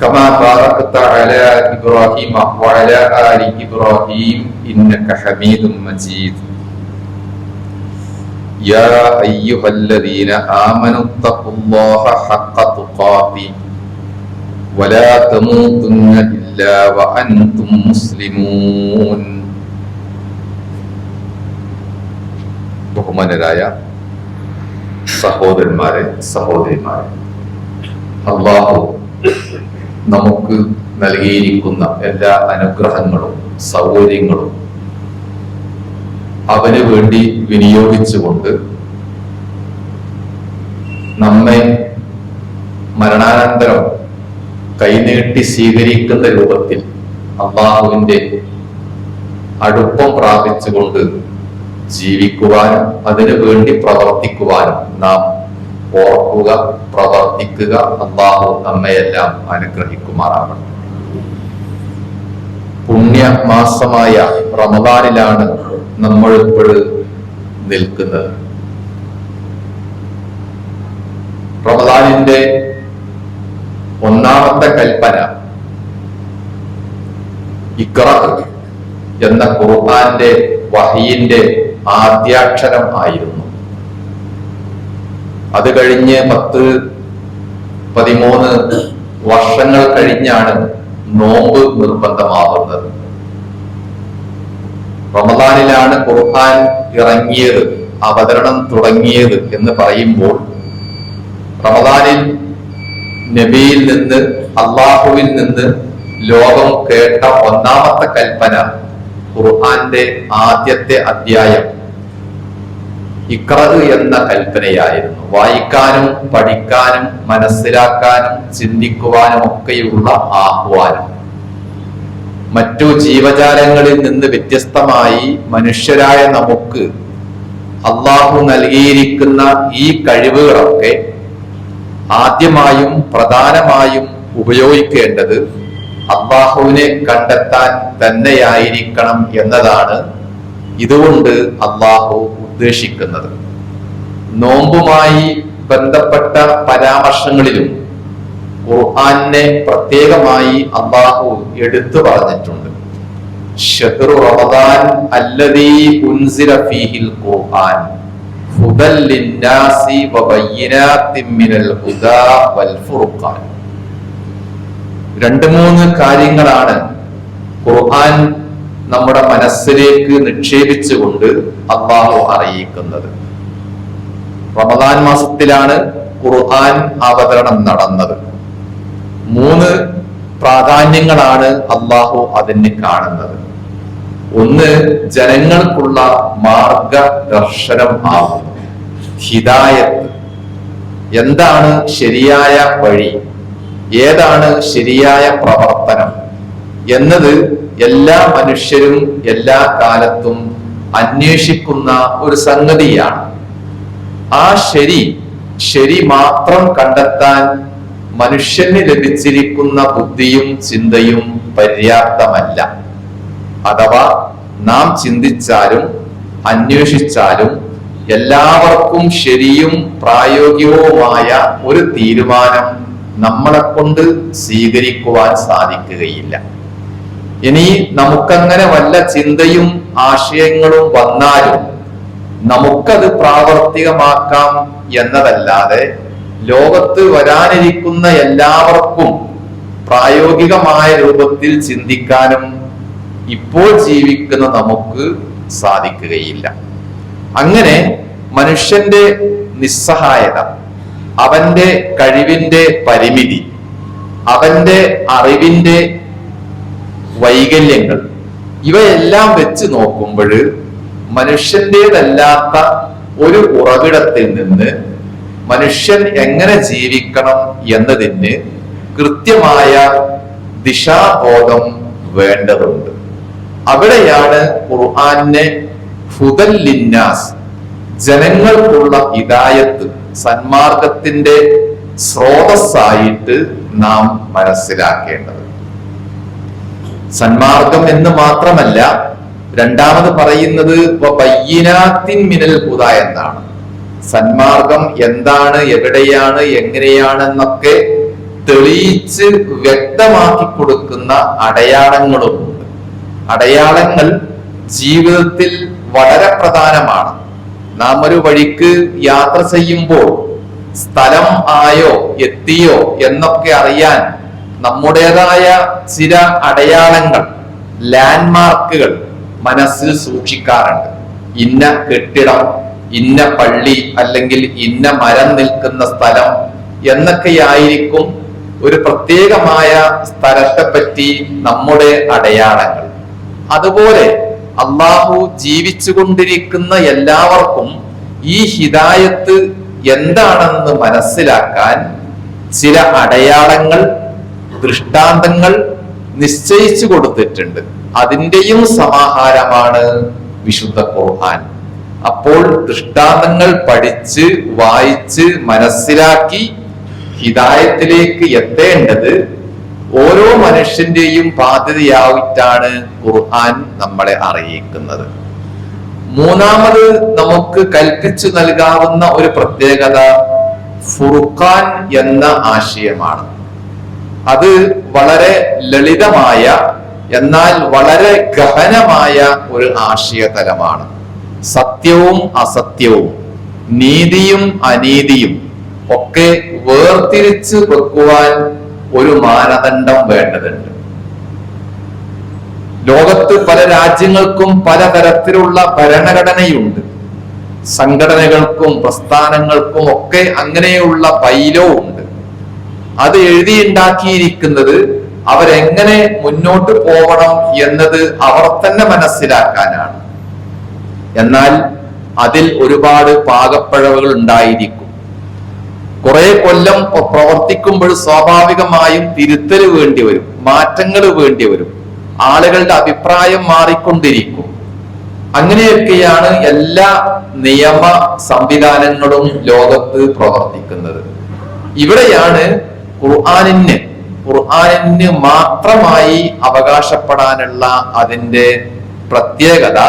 كما باركت على إبراهيم وعلى آل إبراهيم إنك حميد مجيد يا أيها الذين آمنوا اتقوا الله حق تقاته ولا تموتن إلا وأنتم مسلمون ബഹുമാനരായ സഹോദരന്മാരെ സഹോദരിമാരെ അള്ളാഹു നമുക്ക് നൽകിയിരിക്കുന്ന എല്ലാ അനുഗ്രഹങ്ങളും സൗകര്യങ്ങളും അവന് വേണ്ടി വിനിയോഗിച്ചുകൊണ്ട് നമ്മെ മരണാനന്തരം കൈനീട്ടി സ്വീകരിക്കുന്ന രൂപത്തിൽ അള്ളാഹുവിന്റെ അടുപ്പം പ്രാപിച്ചുകൊണ്ട് ജീവിക്കുവാനും അതിനു വേണ്ടി പ്രവർത്തിക്കുവാനും നാം ഓർക്കുക പ്രവർത്തിക്കുക അള്ളാഹു നമ്മയെല്ലാം അനുഗ്രഹിക്കുമാറാവണം. പുണ്യ മാസമായ റമദാനിലാണ് നമ്മൾ ഇപ്പോൾ നിൽക്കുന്നത്. റമദാനിന്റെ ഒന്നാമത്തെ കൽപ്പന ഇക്ര എന്ന ഖുർആന്റെ വഹീന്റെ ആദ്യാക്ഷരം ആയിരുന്നു. അത് കഴിഞ്ഞ് പത്ത് പതിമൂന്ന് വർഷങ്ങൾ കഴിഞ്ഞാണ് നോമ്പ് നിർബന്ധമാവുന്നത് റമദാനിലാണ് ഖുർആൻ ഇറങ്ങിയത് അവതരണം തുടങ്ങിയത് എന്ന് പറയുമ്പോൾ റമദാനിൽ നബിയിൽ നിന്ന് അള്ളാഹുവിൽ നിന്ന് ലോകം കേട്ട ഒന്നാമത്തെ കൽപ്പന ഖുർആന്റെ ആദ്യത്തെ അധ്യായം. ഇക്രത് എന്ന കൽപ്പനയായിരുന്നു. വായിക്കാനും പഠിക്കാനും മനസ്സിലാക്കാനും ചിന്തിക്കുവാനും ഒക്കെയുള്ള ആഹ്വാനം. മറ്റു ജീവജാലങ്ങളിൽ നിന്ന് വ്യത്യസ്തമായി മനുഷ്യരായ നമുക്ക് അള്ളാഹു നൽകിയിരിക്കുന്ന ഈ കഴിവുകളൊക്കെ ആദ്യമായും പ്രധാനമായും ഉപയോഗിക്കേണ്ടത് അള്ളാഹുവിനെ കണ്ടെത്താൻ തന്നെയായിരിക്കണം എന്നതാണ്. ഇതുകൊണ്ട് അള്ളാഹു ഉദ്ദേശിക്കുന്നത്. നോമ്പുമായി ബന്ധപ്പെട്ട പരാമർശങ്ങളിലും ഖുർആാനെ പ്രത്യേകമായി അള്ളാഹു എടുത്തു പറഞ്ഞിട്ടുണ്ട്. റമദാൻ ഖുർആൻ. വൽ ഫുർഖാൻ. രണ്ട് മൂന്ന് കാര്യങ്ങളാണ് ഖുർആൻ നമ്മുടെ മനസ്സിലേക്ക് നിക്ഷേപിച്ചുകൊണ്ട് അള്ളാഹു അറിയിക്കുന്നത്. റമദാൻ മാസത്തിലാണ് ഖുർആൻ അവതരണം നടന്നത്. മൂന്ന് പ്രാധാന്യങ്ങളാണ് അള്ളാഹു അതിന് കാണുന്നത്. ഒന്ന് ജനങ്ങൾക്കുള്ള മാർഗദർശനം ആകുന്നു. ഹിദായത്ത്. എന്താണ് ശരിയായ വഴി? ഏതാണ് ശരിയായ പ്രവർത്തനം? എന്നത് എല്ലാ മനുഷ്യരും എല്ലാ കാലത്തും അന്വേഷിക്കുന്ന ഒരു സംഗതിയാണ്. ആ ശരി ശരി മാത്രം കണ്ടെത്താൻ മനുഷ്യന് ലഭിച്ചിരിക്കുന്ന ബുദ്ധിയും ചിന്തയും പര്യാപ്തമല്ല. അഥവാ നാം ചിന്തിച്ചാലും അന്വേഷിച്ചാലും എല്ലാവർക്കും ശരിയും പ്രായോഗികവുമായ ഒരു തീരുമാനം നമ്മളെ കൊണ്ട് സ്വീകരിക്കുവാൻ സാധിക്കുകയില്ല. ഇനി നമുക്കങ്ങനെ വല്ല ചിന്തയും ആശയങ്ങളും വന്നാലും നമുക്കത് പ്രാവർത്തികമാക്കാം എന്നതല്ലാതെ ലോകത്ത് വരാനിരിക്കുന്ന എല്ലാവർക്കും പ്രായോഗികമായ രൂപത്തിൽ ചിന്തിക്കാനും ഇപ്പോൾ ജീവിക്കുന്ന നമുക്ക് സാധിക്കുകയില്ല. അങ്ങനെ മനുഷ്യന്റെ നിസ്സഹായത അവന്റെ കഴിവിന്റെ പരിമിതി അവന്റെ അറിവിന്റെ വൈകല്യങ്ങൾ. ഇവയെല്ലാം വെച്ച് നോക്കുമ്പോൾ മനുഷ്യന്റേതല്ലാത്ത ഒരു ഉറവിടത്തിൽ നിന്ന് മനുഷ്യൻ എങ്ങനെ ജീവിക്കണം എന്നതിന് കൃത്യമായ ദിശാബോധം വേണ്ടതുണ്ട്. അവിടെയാണ് ഖുർആാനെ ഹുദല്ലിന്നാസ് ജനങ്ങൾക്കുള്ള ഹിദായത്ത് സന്മാർഗത്തിന്റെ സ്രോതസ്സായിട്ട് നാം മനസ്സിലാക്കേണ്ടത്. സന്മാർഗം എന്ന് മാത്രമല്ല രണ്ടാമത് പറയുന്നത് ബയ്യനാത്തിൻ മിനൽ ഹുദ എന്നാണ്. സന്മാർഗം എന്താണ് എവിടെയാണ് എങ്ങനെയാണെന്നൊക്കെ തെളിയിച്ച് വ്യക്തമാക്കി കൊടുക്കുന്ന അടയാളങ്ങളുമുണ്ട് അടയാളങ്ങൾ ജീവിതത്തിൽ വളരെ പ്രധാനമാണ്. നാം ഒരു വഴിക്ക് യാത്ര ചെയ്യുമ്പോൾ സ്ഥലം ആയോ എത്തിയോ എന്നൊക്കെ അറിയാൻ നമ്മുടേതായ ചില അടയാളങ്ങൾ ലാൻഡ് മാർക്കുകൾ മനസ്സിൽ സൂക്ഷിക്കാറുണ്ട്. ഇന്ന കെട്ടിടം ഇന്ന പള്ളി അല്ലെങ്കിൽ ഇന്ന മരം നിൽക്കുന്ന സ്ഥലം എന്നൊക്കെയായിരിക്കും ഒരു പ്രത്യേകമായ സ്ഥലത്തെ പറ്റി നമ്മുടെ അടയാളങ്ങൾ. അതുപോലെ അള്ളാഹു ജീവിച്ചുകൊണ്ടിരിക്കുന്ന എല്ലാവർക്കും ഈ ഹിദായത്ത് എന്താണെന്ന് മനസ്സിലാക്കാൻ ചില അടയാളങ്ങൾ ദൃഷ്ടാന്തങ്ങൾ നിശ്ചയിച്ചു കൊടുത്തിട്ടുണ്ട്. അതിന്റെയും സമാഹാരമാണ് വിശുദ്ധ ഖുർആൻ. അപ്പോൾ ദൃഷ്ടാന്തങ്ങൾ പഠിച്ച് വായിച്ച് മനസ്സിലാക്കി ഹിതായത്തിലേക്ക് എത്തേണ്ടത് ഓരോ മനുഷ്യന്റെയും ബാധ്യതയായിട്ടാണ് ഖുർആൻ നമ്മളെ അറിയിക്കുന്നത്. മൂന്നാമത് നമുക്ക് കൽപ്പിച്ചു നൽകാവുന്ന ഒരു പ്രത്യേകത ഫുർഖാൻ എന്ന ആശയമാണ്. അത് വളരെ ലളിതമായ എന്നാൽ വളരെ ഗഹനമായ ഒരു ആശയതലമാണ്. സത്യവും അസത്യവും നീതിയും അനീതിയും ഒക്കെ വേർതിരിച്ച് വെക്കുവാൻ ഒരു മാനദണ്ഡം വേണ്ടതുണ്ട്. ലോകത്ത് പല രാജ്യങ്ങൾക്കും പലതരത്തിലുള്ള ഭരണഘടനയുണ്ട്. സംഘടനകൾക്കും പ്രസ്ഥാനങ്ങൾക്കും ഒക്കെ അങ്ങനെയുള്ള ബൈലോ അത് എഴുതിയുണ്ടാക്കിയിരിക്കുന്നത് അവരെങ്ങനെ മുന്നോട്ട് പോകണം എന്നത് അവർ തന്നെ മനസ്സിലാക്കാനാണ്. എന്നാൽ അതിൽ ഒരുപാട് പാകപ്പിഴവുകൾ ഉണ്ടായിരിക്കും. കുറെ കൊല്ലം പ്രവർത്തിക്കുമ്പോൾ സ്വാഭാവികമായും തിരുത്തൽ വേണ്ടി വരും മാറ്റങ്ങൾ വേണ്ടി വരും. ആളുകളുടെ അഭിപ്രായം മാറിക്കൊണ്ടിരിക്കും. അങ്ങനെയൊക്കെയാണ് എല്ലാ നിയമ സംവിധാനങ്ങളും ലോകത്ത് പ്രവർത്തിക്കുന്നത്. ഇവിടെയാണ് ഖുർആാനിന് ഖുർആാനിന് മാത്രമായി അവകാശപ്പെടാനുള്ള അതിന്റെ പ്രത്യേകത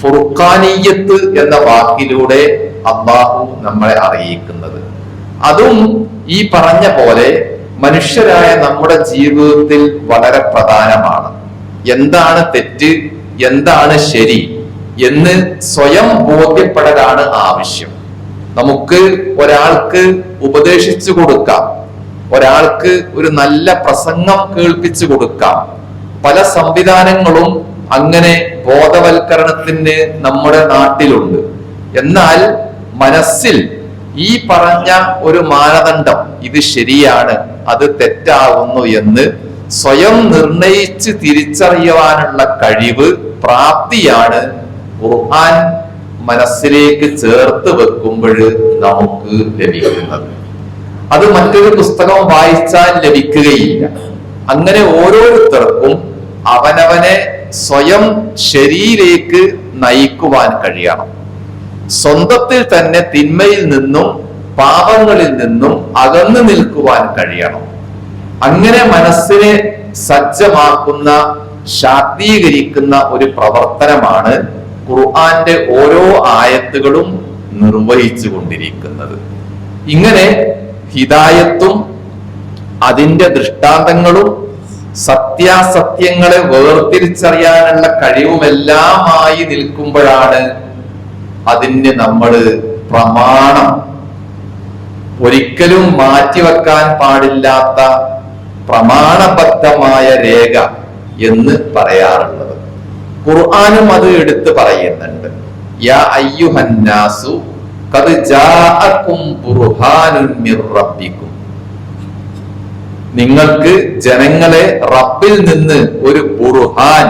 ഫുർഖാനീയത്ത് എന്ന വാക്കിലൂടെ അള്ളാഹു നമ്മളെ അറിയിക്കുന്നത്. അതും ഈ പറഞ്ഞ പോലെ മനുഷ്യരായ നമ്മുടെ ജീവിതത്തിൽ വളരെ പ്രധാനമാണ്. എന്താണ് തെറ്റ് എന്താണ് ശരി എന്ന് സ്വയം ബോധ്യപ്പെടലാണ് ആവശ്യം. നമുക്ക് ഒരാൾക്ക് ഉപദേശിച്ചു കൊടുക്കാം. ഒരാൾക്ക് ഒരു നല്ല പ്രസംഗം കേൾപ്പിച്ചു കൊടുക്കാം. പല സംവിധാനങ്ങളും അങ്ങനെ ബോധവൽക്കരണത്തിന് നമ്മുടെ നാട്ടിലുണ്ട്. എന്നാൽ മനസ്സിൽ ഈ പറഞ്ഞ ഒരു മാനദണ്ഡം ഇത് ശരിയാണ് അത് തെറ്റാകുന്നു എന്ന് സ്വയം നിർണയിച്ച് തിരിച്ചറിയുവാനുള്ള കഴിവ് പ്രാപ്തിയാണ് ഖുർആൻ മനസ്സിലേക്ക് ചേർത്ത് വെക്കുമ്പോൾ നമുക്ക് ലഭിക്കുന്നത്. അത് മറ്റൊരു പുസ്തകം വായിച്ചാൽ ലഭിക്കുകയില്ല. അങ്ങനെ ഓരോരുത്തർക്കും അവനവനെ സ്വയം ശരിയിലേക്ക് നയിക്കുവാൻ കഴിയണം. സ്വന്തത്തിൽ തന്നെ തിന്മയിൽ നിന്നും പാപങ്ങളിൽ നിന്നും അകന്നു നിൽക്കുവാൻ കഴിയണം. അങ്ങനെ മനസ്സിനെ സജ്ജമാക്കുന്ന ശാക്തീകരിക്കുന്ന ഒരു പ്രവർത്തനമാണ് ഖുർആന്റെ ഓരോ ആയത്തുകളും നിർവഹിച്ചു കൊണ്ടിരിക്കുന്നത് ഇങ്ങനെ ഹിദായത്തും അതിന്റെ ദൃഷ്ടാന്തങ്ങളും സത്യാസത്യങ്ങളെ വേർതിരിച്ചറിയാനുള്ള കഴിവുമെല്ലാമായി നിൽക്കുമ്പോഴാണ് അതിന് നമ്മൾ പ്രമാണം. ഒരിക്കലും മാറ്റിവെക്കാൻ പാടില്ലാത്ത പ്രമാണബദ്ധമായ രേഖ എന്ന് പറയാറുള്ളത്. ഖുർആാനും അത് എടുത്തു പറയുന്നുണ്ട്. യാ നിങ്ങൾക്ക് ജനങ്ങളെ റബ്ബിൽ നിന്ന് ഒരു ബുർഹാൻ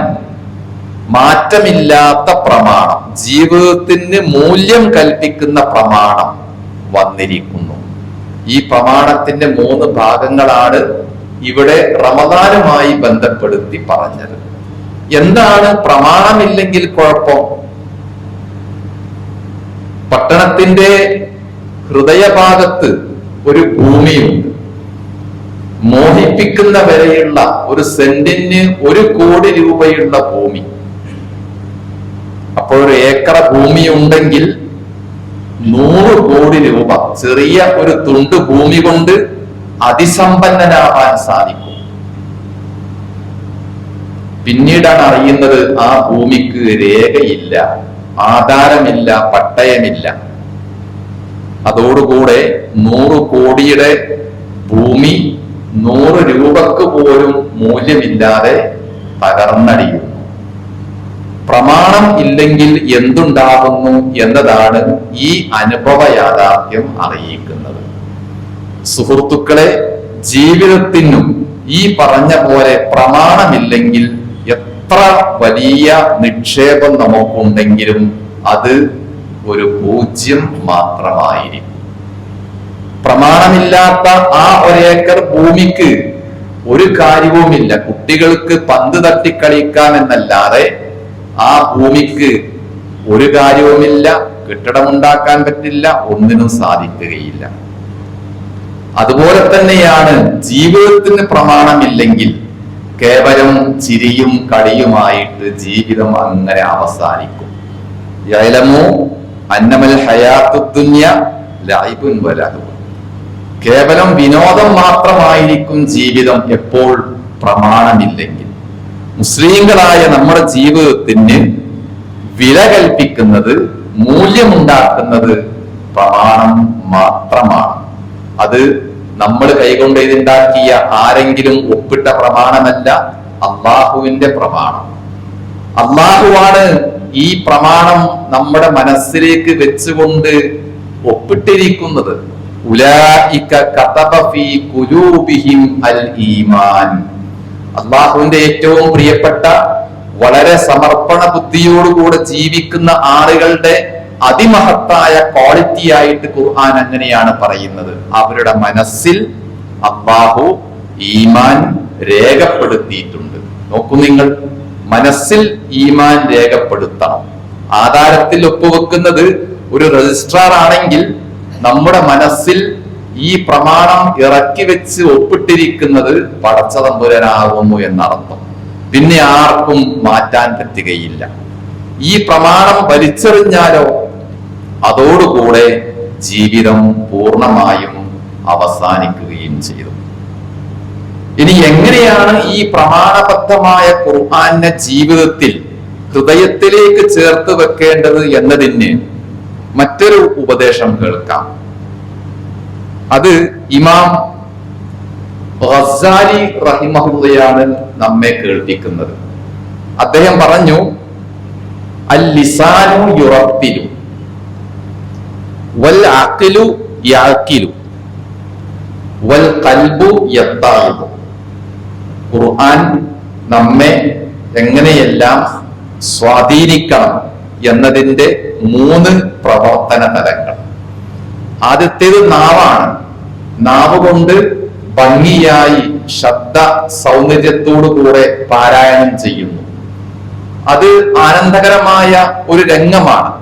മാറ്റമില്ലാത്ത പ്രമാണം ജീവിതത്തിന് മൂല്യം കൽപ്പിക്കുന്ന പ്രമാണം വന്നിരിക്കുന്നു. ഈ പ്രമാണത്തിന്റെ മൂന്ന് ഭാഗങ്ങളാണ് ഇവിടെ റമദാനുമായി ബന്ധപ്പെടുത്തി പറഞ്ഞത്. എന്താണ് പ്രമാണമില്ലെങ്കിൽ കുഴപ്പം? പട്ടണത്തിന്റെ ഹൃദയഭാഗത്ത് ഒരു ഭൂമിയുണ്ട്. മോഹിപ്പിക്കുന്ന വരെയുള്ള ഒരു സെന്റിന് ഒരു കോടി രൂപയുള്ള ഭൂമി. അപ്പോൾ ഒരു ഏക്കർ ഭൂമി ഉണ്ടെങ്കിൽ നൂറ് കോടി രൂപ ചെറിയ ഒരു തുണ്ട് ഭൂമി കൊണ്ട് അതിസമ്പന്നനാവാൻ സാധിക്കും. പിന്നീടാണ് അറിയുന്നത് ആ ഭൂമിക്ക് രേഖയില്ല ആധാരമില്ല പട്ടയമില്ല. അതോടുകൂടെ നൂറ് കോടിയുടെ ഭൂമി നൂറ് രൂപക്ക് പോലും മൂല്യമില്ലാതെ തകർന്നടിയും പ്രമാണം ഇല്ലെങ്കിൽ എന്തുണ്ടാകുന്നു എന്നതാണ് ഈ അനുഭവ യാഥാർത്ഥ്യം അറിയിക്കുന്നത്. സുഹൃത്തുക്കളെ ജീവിതത്തിനും ഈ പറഞ്ഞ പോലെ പ്രമാണമില്ലെങ്കിൽ എത്ര വലിയ നിക്ഷേപം നമുക്കുണ്ടെങ്കിലും അത് ഒരു പൂജ്യം മാത്രമായിരിക്കും. പ്രമാണമില്ലാത്ത ആ ഒരേക്കർ ഭൂമിക്ക് ഒരു കാര്യവുമില്ല. കുട്ടികൾക്ക് പന്ത് തട്ടിക്കളിക്കാം എന്നല്ലാതെ ആ ഭൂമിക്ക് ഒരു കാര്യവുമില്ല കെട്ടിടമുണ്ടാക്കാൻ പറ്റില്ല ഒന്നിനും സാധിക്കുകയില്ല. അതുപോലെ തന്നെയാണ് ജീവിതത്തിന് പ്രമാണമില്ലെങ്കിൽ കേവലം ചിരിയും കളിയുമായിട്ട് ജീവിതം അങ്ങനെ അവസാനിക്കും. യലമു അന്നമൽ ഹയാത്തുദ്ദുന്യ ലൈബുൻ വലഹു കേവലം വിനോദം മാത്രമായിരിക്കും ജീവിതം എപ്പോൾ പ്രമാണമില്ലെങ്കിൽ. മുസ്ലിങ്ങളായ നമ്മുടെ ജീവിതത്തിന് വില കൽപ്പിക്കുന്നത് മൂല്യമുണ്ടാക്കുന്നത് പ്രമാണം മാത്രമാണ്. അത് നമ്മൾ കൈകൊണ്ട് ഇതുണ്ടാക്കിയ ആരെങ്കിലും ഒപ്പിട്ട പ്രമാണമല്ല അള്ളാഹുവിന്റെ പ്രമാണം. അള്ളാഹുവാണ് ഈ പ്രമാണം നമ്മുടെ മനസ്സിലേക്ക് വെച്ചുകൊണ്ട് ഒപ്പിട്ടിരിക്കുന്നത്. അള്ളാഹുവിന്റെ ഏറ്റവും പ്രിയപ്പെട്ട വളരെ സമർപ്പണ ബുദ്ധിയോടുകൂടെ ജീവിക്കുന്ന ആളുകളുടെ അതിമഹത്തായ ക്വാളിറ്റി ആയിട്ട് ഖുർആൻ അങ്ങനെയാണ് പറയുന്നത്. അവരുടെ മനസ്സിൽ അള്ളാഹു ഈമാൻ രേഖപ്പെടുത്തിയിട്ടുണ്ട്. നോക്കൂ നിങ്ങൾ മനസ്സിൽ ഈമാൻ രേഖപ്പെടുത്തണം. ആധാരത്തിൽ ഒപ്പുവെക്കുന്നത് ഒരു രജിസ്ട്രാർ ആണെങ്കിൽ നമ്മുടെ മനസ്സിൽ ഈ പ്രമാണം ഇറക്കി വെച്ച് ഒപ്പിട്ടിരിക്കുന്നത് പടച്ച തമ്പുരനാകുന്നു എന്നർത്ഥം. പിന്നെ ആർക്കും മാറ്റാൻ പറ്റുകയില്ല. ഈ പ്രമാണം വലിച്ചെറിഞ്ഞാലോ? അതോടുകൂടെ ജീവിതം പൂർണമായും അവസാനിക്കുകയും ചെയ്തു. ഇനി എങ്ങനെയാണ് ഈ പ്രമാണബദ്ധമായ ഖുർആാനെ ജീവിതത്തിൽ ഹൃദയത്തിലേക്ക് ചേർത്ത് വെക്കേണ്ടത് എന്നതിന് മറ്റൊരു ഉപദേശം കേൾക്കാം. അത് ഇമാം റസാലി റഹിമഹുദയാണ് നമ്മെ കേൾപ്പിക്കുന്നത്. അദ്ദേഹം പറഞ്ഞു അൽ ലിസാനു വൽ വൽ ഖുർആൻ നമ്മെ എങ്ങനെയെല്ലാം സ്വാധീനിക്കണം എന്നതിന്റെ മൂന്ന് പ്രവർത്തന തലങ്ങൾ. ആദ്യത്തേത് നാവാണ്. നാവ് കൊണ്ട് ഭംഗിയായി ശബ്ദ സൗന്ദര്യത്തോടു കൂടെ പാരായണം ചെയ്യുന്നു. അത് ആനന്ദകരമായ ഒരു രംഗമാണ്.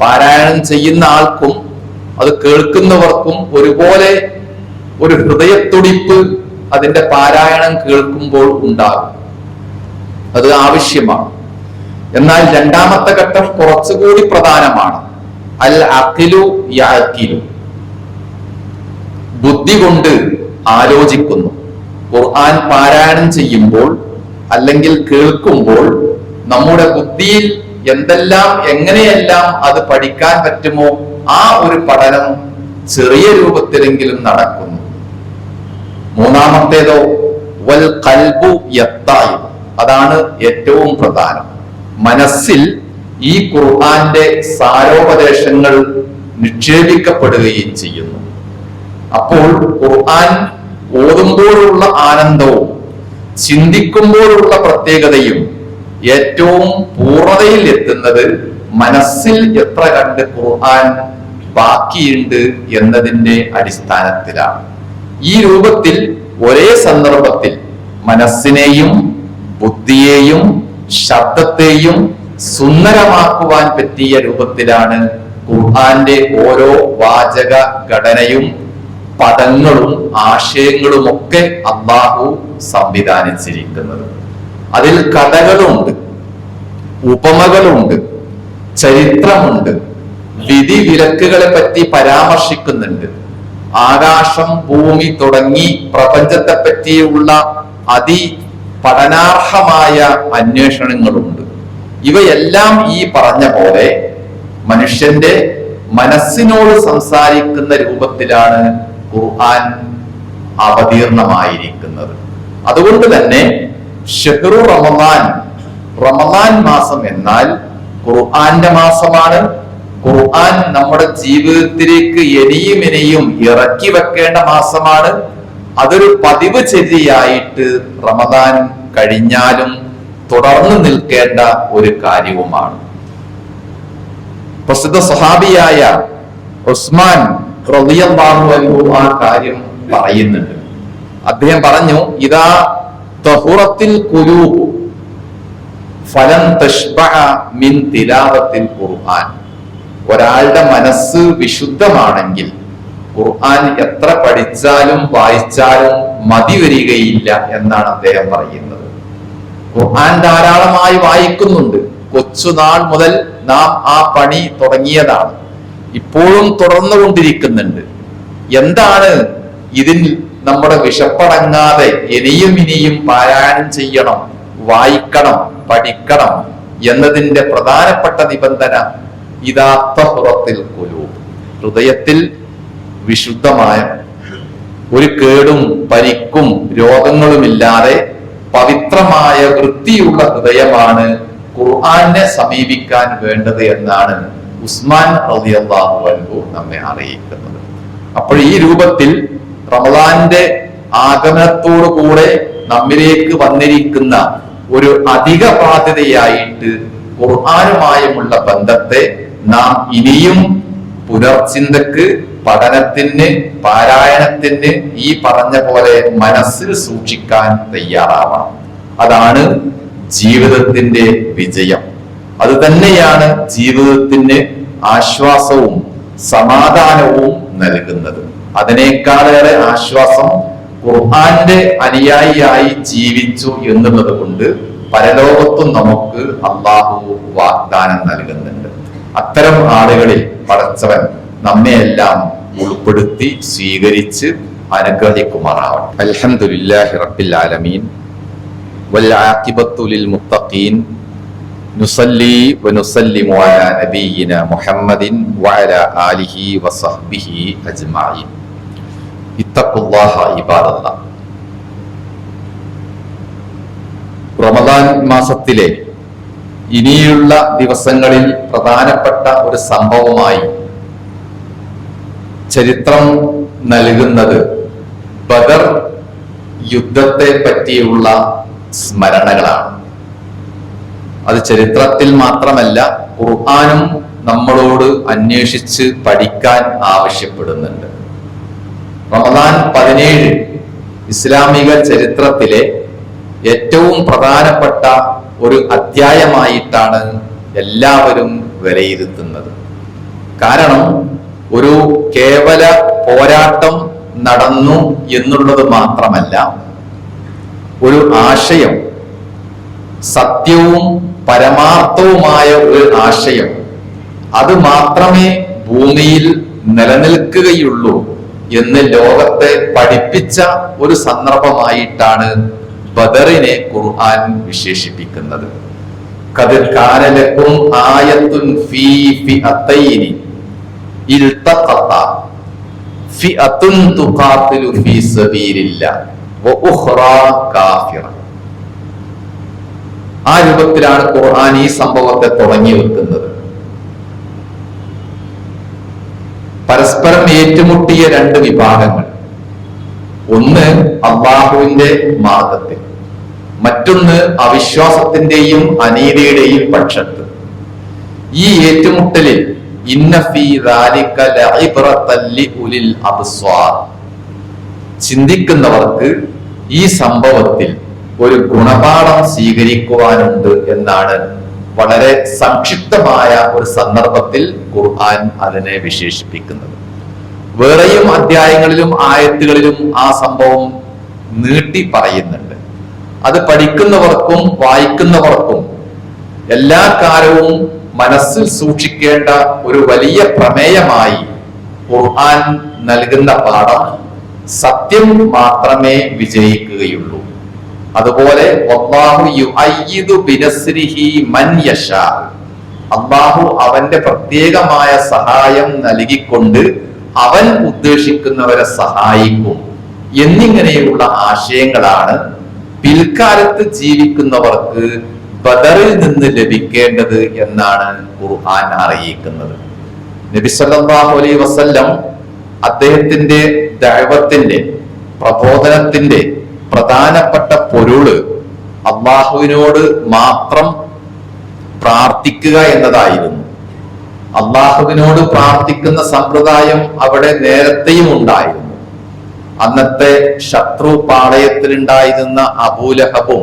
പാരായണം ചെയ്യുന്ന ആൾക്കും അത് കേൾക്കുന്നവർക്കും ഒരുപോലെ ഒരു ഹൃദയത്തുടിപ്പ് അതിന്റെ പാരായണം കേൾക്കുമ്പോൾ ഉണ്ടാകും. അത് ആവശ്യമാണ്. എന്നാൽ രണ്ടാമത്തെ ഘട്ടം കുറച്ചുകൂടി പ്രധാനമാണ്. അൽ അഖിലു യാക്കിലു ബുദ്ധി കൊണ്ട് ആലോചിക്കുന്നു. ഖുർആൻ പാരായണം ചെയ്യുമ്പോൾ അല്ലെങ്കിൽ കേൾക്കുമ്പോൾ നമ്മുടെ ബുദ്ധിയിൽ എന്തെല്ലാം എങ്ങനെയെല്ലാം അത് പഠിക്കാൻ പറ്റുമോ ആ ഒരു പഠനം ചെറിയ രൂപത്തിലെങ്കിലും നടക്കുന്നു. മൂന്നാമത്തേതോ വൽ കൽബു യത്തായി. അതാണ് ഏറ്റവും പ്രധാനം. മനസ്സിൽ ഈ ഖുർആന്റെ സാരോപദേശങ്ങൾ നിക്ഷേപിക്കപ്പെടുകയും ചെയ്യുന്നു. അപ്പോൾ ഖുർആൻ ഓതുമ്പോഴുള്ള ആനന്ദവും ചിന്തിക്കുമ്പോഴുള്ള പ്രത്യേകതയും ഏറ്റവും പൂർണതയിൽ എത്തുന്നത് മനസ്സിൽ എത്ര കണ്ട് ഖുർആൻ ബാക്കിയുണ്ട് എന്നതിന്റെ അടിസ്ഥാനത്തിലാണ്. ഈ രൂപത്തിൽ ഒരേ സന്ദർഭത്തിൽ മനസ്സിനെയും ബുദ്ധിയെയും ശബ്ദത്തെയും സുന്ദരമാക്കുവാൻ പറ്റിയ രൂപത്തിലാണ് ഖുർആന്റെ ഓരോ വാചക ഘടനയും പദങ്ങളും ആശയങ്ങളും ഒക്കെ അള്ളാഹു സംവിധാനിച്ചിരിക്കുന്നത്. അതിൽ കഥകളുണ്ട് ഉപമകളുണ്ട് ചരിത്രമുണ്ട് വിധി വിലക്കുകളെ പറ്റി പരാമർശിക്കുന്നുണ്ട്. ആകാശം ഭൂമി തുടങ്ങി പ്രപഞ്ചത്തെ പറ്റിയുള്ള അതി പഠനാർഹമായ അന്വേഷണങ്ങളുണ്ട്. ഇവയെല്ലാം ഈ പറഞ്ഞ പോലെ മനുഷ്യന്റെ മനസ്സിനോട് സംസാരിക്കുന്ന രൂപത്തിലാണ് ഖുർആൻ അവതീർണമായിരിക്കുന്നത്. അതുകൊണ്ട് തന്നെ ഷെഹ്റു റമദാൻ റമദാൻ മാസം എന്നാൽ ഖുർആന്റെ മാസമാണ്. ഖുർആൻ നമ്മുടെ ജീവിതത്തിലേക്ക് ഇനിയും ഇനിയും ഇറക്കി വെക്കേണ്ട മാസമാണ്. അതൊരു പതിവ് ചര്യയായിട്ട് റമദാൻ കഴിഞ്ഞാലും തുടർന്നു നിൽക്കേണ്ട ഒരു കാര്യവുമാണ്. പ്രസിദ്ധ സഹാബിയായ ഉസ്മാൻ അൻഹു ആ കാര്യം പറയുന്നുണ്ട്. അദ്ദേഹം പറഞ്ഞു ഇതാ തഹുറത്തിൽ കുരു ഫലം മിൻ തിലാവത്തിൽ ഖുർആൻ. ഒരാളുടെ മനസ്സ് വിശുദ്ധമാണെങ്കിൽ ഖുർആൻ എത്ര പഠിച്ചാലും വായിച്ചാലും മതി വരികയില്ല എന്നാണ് അദ്ദേഹം പറയുന്നത്. ഖുർആൻ ധാരാളമായി വായിക്കുന്നുണ്ട്. കൊച്ചുനാൾ മുതൽ നാം ആ പണി തുടങ്ങിയതാണ്. ഇപ്പോഴും തുടർന്നുകൊണ്ടിരിക്കുന്നുണ്ട് എന്താണ് ഇതിൽ നമ്മുടെ വിശപ്പടങ്ങാതെ ഇനിയും ഇനിയും പാരായണം ചെയ്യണം വായിക്കണം പഠിക്കണം എന്നതിന്റെ പ്രധാനപ്പെട്ട നിബന്ധന ഇതാ ഹൃദയത്തിൽ വിശുദ്ധമായ ഒരു കേടും പരിക്കും രോഗങ്ങളുമില്ലാതെ പവിത്രമായ വൃത്തിയുള്ള ഹൃദയമാണ് ഖുർആാനെ സമീപിക്കാൻ വേണ്ടത് എന്നാണ് ഉസ്മാൻ റളിയല്ലാഹു അൻഹു നമ്മെ അറിയിക്കുന്നത്. അപ്പോൾ ഈ രൂപത്തിൽ റമദാന്റെ ആഗമനത്തോടു കൂടെ നമ്മിലേക്ക് വന്നിരിക്കുന്ന ഒരു അധിക ബാധ്യതയായിട്ട് ഖുർആാനുമായുമുള്ള ബന്ധത്തെ നാം ഇനിയും പുനർചിന്തക്ക് പഠനത്തിന് പാരായണത്തിന് ഈ പറഞ്ഞ പോലെ മനസ്സിൽ സൂക്ഷിക്കാൻ തയ്യാറാവണം. അതാണ് ജീവിതത്തിന്റെ വിജയം. അത് തന്നെയാണ് ജീവിതത്തിന് ആശ്വാസവും സമാധാനവും നൽകുന്നത്. അതിനേക്കാളേറെ ആശ്വാസം ഖുർആന്റെ അനുയായിയായി ജീവിച്ചു എന്നുള്ളത് കൊണ്ട് പരലോകത്തും നമുക്ക് അള്ളാഹു വാഗ്ദാനം നൽകുന്നുണ്ട്. അത്തരം ആളുകളിൽ പടച്ചവൻ നമ്മെയെല്ലാം ഉൾപ്പെടുത്തി സ്വീകരിച്ച് അനുഗ്രഹിക്കുമാറാവട്ടെ അൽഹംദുലില്ലാഹി റബ്ബിൽ ആലമീൻ والعاقبة للمتقين نصلي ونسلم على نبينا محمد وعلى آله وصحبه أجمعين اتقوا الله عباد الله റമദാൻ മാസത്തിലെ ഇനിയുള്ള ദിവസങ്ങളിൽ പ്രധാനപ്പെട്ട ഒരു സംഭവമായി ചരിത്രം നൽകുന്നത് ബദർ യുദ്ധത്തെ പറ്റിയുള്ള സ്മരണകളാണ്. അത് ചരിത്രത്തിൽ മാത്രമല്ല ഖുർആാനും നമ്മളോട് അന്വേഷിച്ച് പഠിക്കാൻ ആവശ്യപ്പെടുന്നുണ്ട്. റമദാൻ പതിനേഴ് ഇസ്ലാമിക ചരിത്രത്തിലെ ഏറ്റവും പ്രധാനപ്പെട്ട ഒരു അധ്യായമായിട്ടാണ് എല്ലാവരും വിലയിരുത്തുന്നത്. കാരണം ഒരു കേവല പോരാട്ടം നടന്നു എന്നുള്ളത് മാത്രമല്ല ഒരു ആശയം സത്യവും പരമാർത്ഥവുമായ ഒരു ആശയം അത് മാത്രമേ ഭൂമിയിൽ നിലനിൽക്കുകയുള്ളൂ എന്ന് ലോകത്തെ പഠിപ്പിച്ച ഒരു സന്ദർഭമായിട്ടാണ് ബദറിനെ ഖുർആൻ വിശേഷിപ്പിക്കുന്നത്. കതിൽ കാനലക്കും ആയത്തുൻ ഫീ വഉഖ്റാ കാഫിറ. ആ രൂപത്തിലാണ് ഖുർആൻ ഈ സംഭവത്തെ തുടങ്ങി വെക്കുന്നത്. പരസ്പരം ഏറ്റുമുട്ടിയ രണ്ട് വിഭാഗങ്ങൾ. ഒന്ന് അള്ളാഹുവിന്റെ മാർഗത്തിൽ. മറ്റൊന്ന് അവിശ്വാസത്തിന്റെയും അനീതിയുടെയും പക്ഷത്ത്. ഈ ഏറ്റുമുട്ടലിൽ ചിന്തിക്കുന്നവർക്ക് ഈ സംഭവത്തിൽ ഒരു ഗുണപാഠം സ്വീകരിക്കുവാനുണ്ട് എന്നാണ് വളരെ സംക്ഷിപ്തമായ ഒരു സന്ദർഭത്തിൽ ഖുർആൻ അതിനെ വിശേഷിപ്പിക്കുന്നത്. വേറെയും അധ്യായങ്ങളിലും ആയത്തുകളിലും ആ സംഭവം നീട്ടി പറയുന്നുണ്ട്. അത് പഠിക്കുന്നവർക്കും വായിക്കുന്നവർക്കും എല്ലാ കാലവും മനസ്സിൽ സൂക്ഷിക്കേണ്ട ഒരു വലിയ പ്രമേയമായി ഖുർആൻ നൽകുന്ന പാഠം സത്യം മാത്രമേ വിജയിക്കുകയുള്ളൂ. അതുപോലെ അള്ളാഹു അവന്റെ പ്രത്യേകമായ സഹായം നൽകിക്കൊണ്ട് അവൻ ഉദ്ദേശിക്കുന്നവരെ സഹായിക്കും എന്നിങ്ങനെയുള്ള ആശയങ്ങളാണ് പിൽക്കാലത്ത് ജീവിക്കുന്നവർക്ക് ബദറിൽ നിന്ന് ലഭിക്കേണ്ടത് എന്നാണ് ഖുർആൻ അറിയിക്കുന്നത്. നബി സല്ലല്ലാഹു അലൈഹി വസല്ലം അദ്ദേഹത്തിന്റെ ദൈവത്തിന്റെ പ്രബോധനത്തിന്റെ പ്രധാനപ്പെട്ട പൊരുൾ അള്ളാഹുവിനോട് മാത്രം പ്രാർത്ഥിക്കുക എന്നതായിരുന്നു. അള്ളാഹുവിനോട് പ്രാർത്ഥിക്കുന്ന സമ്പ്രദായം അവിടെ നേരത്തെയും ഉണ്ടായിരുന്നു. അന്നത്തെ ശത്രു പാളയത്തിലുണ്ടായിരുന്ന അബൂലഹബും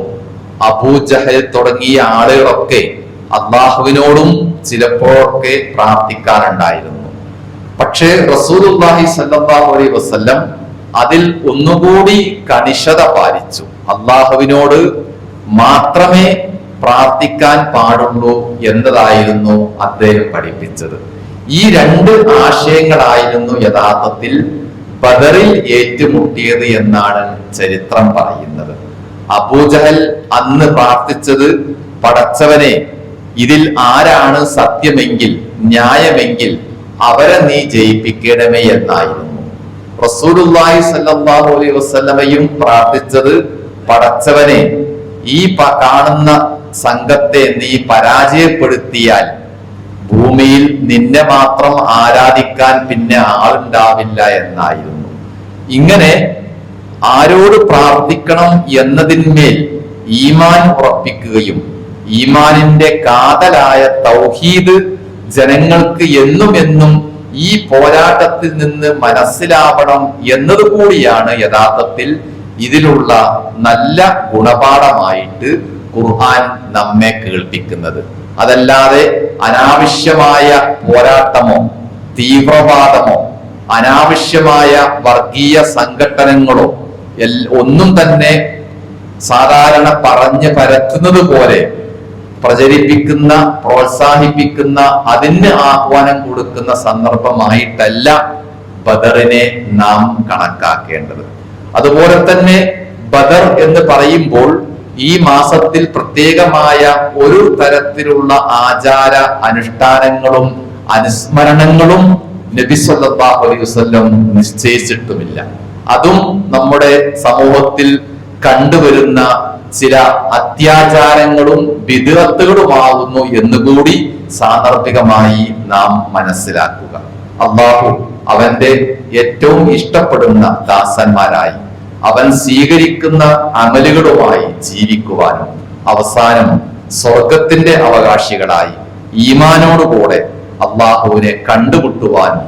അബൂജഹൽ തുടങ്ങിയ ആളുകളൊക്കെ അള്ളാഹുവിനോടും ചിലപ്പോഴൊക്കെ പ്രാർത്ഥിക്കാറുണ്ടായിരുന്നു. പക്ഷേ റസൂലുള്ളാഹി സല്ലാഹു അലൈഹി വസല്ലം അതിൽ ഒന്നുകൂടി കണിശത പാലിച്ചു. അള്ളാഹുവിനോട് മാത്രമേ പ്രാർത്ഥിക്കാൻ പാടുള്ളൂ എന്നതായിരുന്നു അദ്ദേഹം പഠിപ്പിച്ചത്. ഈ രണ്ട് ആശയങ്ങളായിരുന്നു യഥാർത്ഥത്തിൽ ബദറിൽ ഏറ്റുമുട്ടിയത് എന്നാണ് ചരിത്രം പറയുന്നത്. അബൂജഹൽ അന്ന് പ്രാർത്ഥിച്ചത് പടച്ചവനെ ഇതിൽ ആരാണ് സത്യമെങ്കിൽ ന്യായമെങ്കിൽ അവരെ നീ ജയിപ്പിക്കണമേ എന്നായിരുന്നു. റസൂലുള്ളാഹി സല്ലല്ലാഹു അലൈഹി വസല്ലമയും പ്രാർത്ഥിച്ചത് പടച്ചവനെ ഈ കാണുന്ന സംഘത്തെ നീ പരാജയപ്പെടുത്തിയാൽ ഭൂമിയിൽ നിന്നെ മാത്രം ആരാധിക്കാൻ പിന്നെ ആളുണ്ടാവില്ല എന്നായിരുന്നു. ഇങ്ങനെ ആരോട് പ്രാർത്ഥിക്കണം എന്നതിന്മേൽ ഈമാൻ ഉറപ്പിക്കുകയും ഈമാനിന്റെ കാതലായ തൗഹീദ് ജനങ്ങൾക്ക് എന്നും എന്നും ഈ പോരാട്ടത്തിൽ നിന്ന് മനസ്സിലാവണം എന്നതുകൂടിയാണ് യഥാർത്ഥത്തിൽ ഇതിലുള്ള നല്ല ഗുണപാഠമായിട്ട് ഖുർആൻ നമ്മെ കേൾപ്പിക്കുന്നത്. അതല്ലാതെ അനാവശ്യമായ പോരാട്ടമോ തീവ്രവാദമോ അനാവശ്യമായ വർഗീയ സംഘടനകളോ ഒന്നും തന്നെ സാധാരണ പറഞ്ഞ് പരത്തുന്നത് പോലെ പ്രചരിപ്പിക്കുന്ന പ്രോത്സാഹിപ്പിക്കുന്ന അതിന് ആഹ്വാനം കൊടുക്കുന്ന സന്ദർഭമായിട്ടല്ല ബദറിനെ നാം കണക്കാക്കേണ്ടത്. അതുപോലെ തന്നെ ബദർ എന്ന് പറയുമ്പോൾ ഈ മാസത്തിൽ പ്രത്യേകമായ ഒരു തരത്തിലുള്ള ആചാര അനുഷ്ഠാനങ്ങളും അനുസ്മരണങ്ങളും നബി സല്ലല്ലാഹു അലൈഹി വസല്ലം നിശ്ചയിച്ചിട്ടുമില്ല. അതും നമ്മുടെ സമൂഹത്തിൽ കണ്ടുവരുന്ന ചില അത്യാചാരങ്ങളും വിധിറത്തുകളുമാകുന്നു എന്നുകൂടി സാന്ദർഭികമായി നാം മനസ്സിലാക്കുക. അള്ളാഹു അവന്റെ ഏറ്റവും ഇഷ്ടപ്പെടുന്ന ദാസന്മാരായി അവൻ സ്വീകരിക്കുന്ന അമലുകളുമായി ജീവിക്കുവാനും അവസാനം സ്വർഗത്തിന്റെ അവകാശികളായി ഈമാനോടുകൂടെ അള്ളാഹുവിനെ കണ്ടുമുട്ടുവാനും